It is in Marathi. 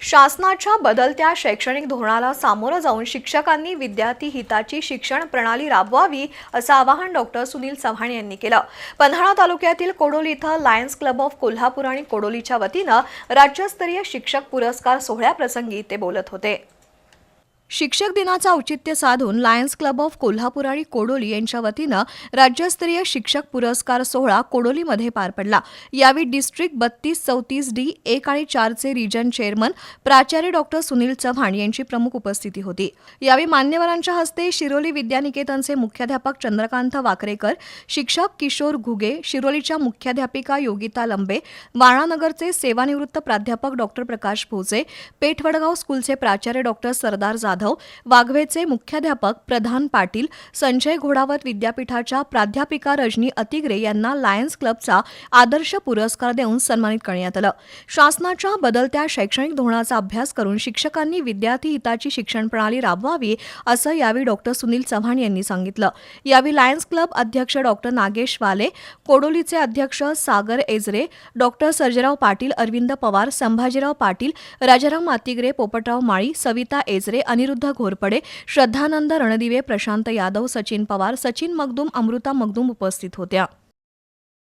शासनाच्या बदलत्या शैक्षणिक धोरणाला सामोरं जाऊन शिक्षकांनी विद्यार्थी हिताची शिक्षण प्रणाली राबवावी असं आवाहन डॉक्टर सुनील चव्हाण यांनी केलं. पन्हाळा तालुक्यातील कोडोली इथं लायन्स क्लब ऑफ कोल्हापूर आणि कोडोलीच्या वतीनं राज्यस्तरीय शिक्षक पुरस्कार सोहळ्याप्रसंगी ते बोलत होते. शिक्षक दिनाचं औचित्य साधून लायन्स क्लब ऑफ कोल्हापूर आणि कोडोली यांच्या वतीनं राज्यस्तरीय शिक्षक पुरस्कार सोहळा कोडोलीमध्ये पार पडला. यावेळी डिस्ट्रिक्ट बत्तीस चौतीस डी एक आणि चारचे रिजन चेअरमन प्राचार्य डॉक्टर सुनील चव्हाण यांची प्रमुख उपस्थिती होती. यावेळी मान्यवरांच्या हस्ते शिरोली विद्यानिकेतनचे मुख्याध्यापक चंद्रकांत वाकरेकर शिक्षक किशोर घुगे शिरोलीच्या मुख्याध्यापिका योगिता लंबे वाणानगरचे सेवानिवृत्त प्राध्यापक डॉक्टर प्रकाश भोसे पेठवडगाव स्कूलचे प्राचार्य डॉक्टर सरदार जाधव जाधव वाघवेचे मुख्याध्यापक प्रधान पाटील संजय घोडावत विद्यापीठाच्या प्राध्यापिका रजनी अतिग्रे यांना लायन्स क्लबचा आदर्श पुरस्कार देऊन सन्मानित करण्यात आलं. शासनाच्या बदलत्या शैक्षणिक धोरणाचा अभ्यास करून शिक्षकांनी विद्यार्थी हिताची शिक्षण प्रणाली राबवावी असं यावेळी डॉक्टर सुनील चव्हाण यांनी सांगितलं. यावेळी लायन्स क्लब अध्यक्ष डॉक्टर नागेश वाले कोडोलीचे अध्यक्ष सागर एजरे डॉक्टर सर्जेराव पाटील अरविंद पवार संभाजीराव पाटील राजाराम मातिग्रे पोपटराव माळी सविता एजरे अनिरुद्ध घोरपडे श्रद्धानंद रणदिवे प्रशांत यादव सचिन पवार सचिन मगदूम अमृता मगदूम उपस्थित होत्या.